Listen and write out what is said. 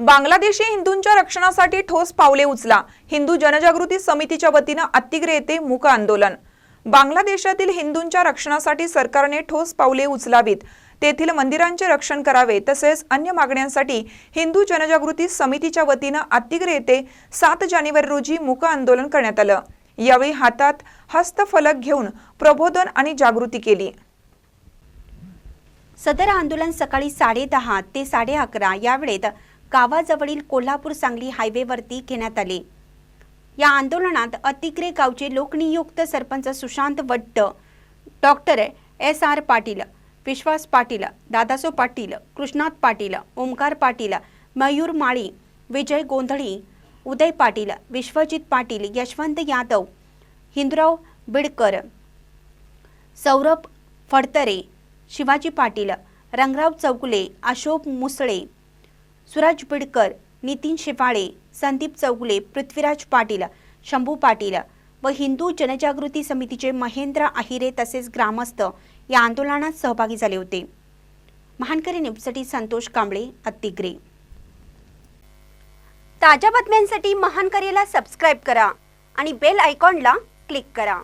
बांगलादेशी हिंदूंच्या रक्षणासाठी ठोस पावले उचला. हिंदू जनजागृती समितीच्या वतीनं अत्तिग्रे येथे मूक आंदोलन. बांगलादेशातील हिंदूंच्या रक्षणासाठी सरकारने ठोस पावले उचलावीत. तेथील मंदिरांचे रक्षण करावे तसेच अन्य मागण्यांसाठी हिंदू जनजागृती समितीच्या वतीनं अत्तिग्रे येथे सात जानेवारी रोजी मूक आंदोलन करण्यात आलं. यावेळी हातात हस्तफलक घेऊन प्रबोधन आणि जागृती केली. सदर आंदोलन सकाळी साडेदहा ते साडे अकरा या वेळेत गावाजवळील कोल्हापूर सांगली हायवेवरती घेण्यात आले. या आंदोलनात अतिग्रे गावचे लोकनियुक्त sarpanch Sushant Vatt doctor S R Patil Vishwas Patil Dadaso Patil Krishnat Patil Omkar Patil Mayur Mali Vijay Gondhali Uday Patil Vishwajit Patil Yashwant Yadav Hindu Rao Bidkar Saurabh Phadtare Shivaji Patil Rangrao Chougule Ashok Musale सुराज बिडकर नितीन शेवाळे संदीप चौगुले पृथ्वीराज पाटील शंभू पाटील व हिंदू जनजागृती समितीचे महेंद्र अहिरे तसेच ग्रामस्थ या आंदोलनात सहभागी झाले होते. महानकरी न्यूजसाठी संतोष कांबळे अत्तिग्रे ताज्या बातम्यांसाठी महानकरीला सबस्क्राईब करा आणि बेल आयकॉनला क्लिक करा.